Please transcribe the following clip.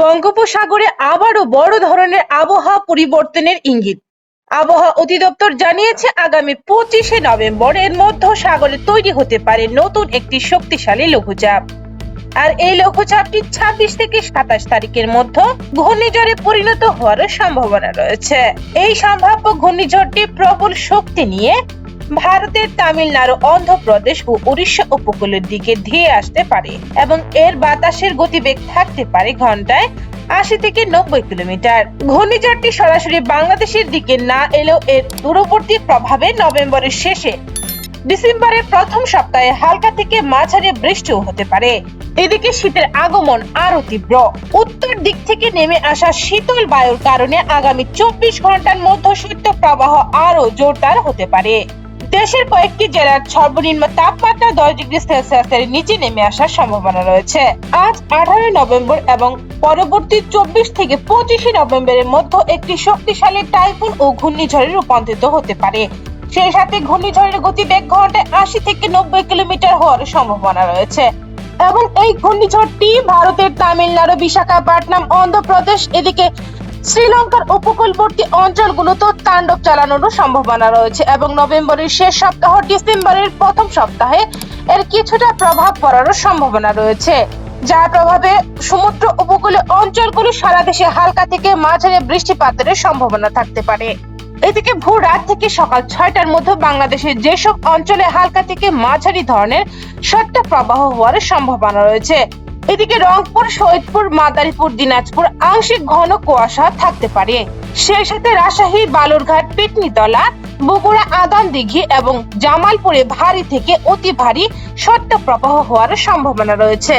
বঙ্গোপসাগরে আবারও বড় ধরনের আবহাওয়া পরিবর্তনের ইঙ্গিত। আবহাওয়া অধিদপ্তর জানিয়েছে, আগামী পঁচিশে নভেম্বর এর মধ্য সাগরে তৈরি হতে পারে নতুন একটি শক্তিশালী লঘুচাপ। আর এই লঘুচাপটি ছাব্বিশ থেকে সাতাশ তারিখের মধ্যে ঘূর্ণিঝড়ে পরিণত হওয়ার সম্ভাবনা রয়েছে। এই সম্ভাব্য ঘূর্ণিঝড়টি প্রবল শক্তি নিয়ে ভারতের তামিলনাড়ু, অন্ধ্রপ্রদেশ ও উড়িষ্যা উপকূলের দিকে ধেয়ে আসতে পারে এবং এর বাতাসের গতিবেগ থাকতে পারে ঘন্টায় আশি থেকে নব্বই কিলোমিটার। ঘূর্ণিঝড়টি সরাসরি বাংলাদেশের দিকে না এলেও এর দূরবর্তী প্রভাবে নভেম্বরের শেষে ডিসেম্বরের প্রথম সপ্তাহে হালকা থেকে মাঝারি বৃষ্টিও হতে পারে। এদিকে শীতের আগমন আরও তীব্র। উত্তর দিক থেকে নেমে আসা শীতল বায়ুর কারণে আগামী চব্বিশ ঘণ্টার মধ্যে শৈত্য প্রবাহ আরও জোরদার হতে পারে। দেশের কয়েকটি জেলার সর্বনিম্ন তাপমাত্রা দশ ডিগ্রি সেলসিয়াসের নিচে নেমে আসার সম্ভাবনা রয়েছে। আজ আঠারোই নভেম্বর এবং পরবর্তী চব্বিশ থেকে পঁচিশে নভেম্বরের মধ্যে একটি শক্তিশালী টাইফুন ও ঘূর্ণিঝড়ে রূপান্তরিত হতে পারে। সেই সাথে ঘূর্ণিঝড়ের গতিবেগ ঘন্টায় আশি থেকে নব্বই কিলোমিটার হওয়ার সম্ভাবনা রয়েছে। এবং এই ঘূর্ণিঝড়টি ভারতের তামিলনাড়ু, বিশাখাপট্টনম, অন্ধ্রপ্রদেশ এদিকে শ্রীলঙ্কার উপকূলবর্তী অঞ্চলগুলোতে তাণ্ডব চালানোরও সম্ভাবনা রয়েছে এবং নভেম্বরের শেষ সপ্তাহ ডিসেম্বরের প্রথম সপ্তাহে এর কিছুটা প্রভাব পড়ারও সম্ভাবনা রয়েছে। যার প্রভাবে সমুদ্র উপকূলে অঞ্চলগুলো সারা দেশে হালকা থেকে মাঝারি বৃষ্টিপাতের সম্ভাবনা থাকতে পারে। এদিকে ভোর রাত থেকে সকাল ছয়টার মধ্যে বাংলাদেশের যেসব অঞ্চলে হালকা থেকে মাঝারি ধরনের শৈত্য প্রবাহ হওয়ার সম্ভাবনা রয়েছে। এদিকে রংপুর শহীদপুর মাদারীপুর, দিনাজপুর আংশিক ঘন কুয়াশা থাকতে পারে। সেই সাথে রাজশাহী, বালুরঘাট, পিটনিতলা, বগুড়া আদান দিঘি এবং জামালপুরে ভারী থেকে অতি ভারী সত্য প্রবাহ হওয়ার সম্ভাবনা রয়েছে।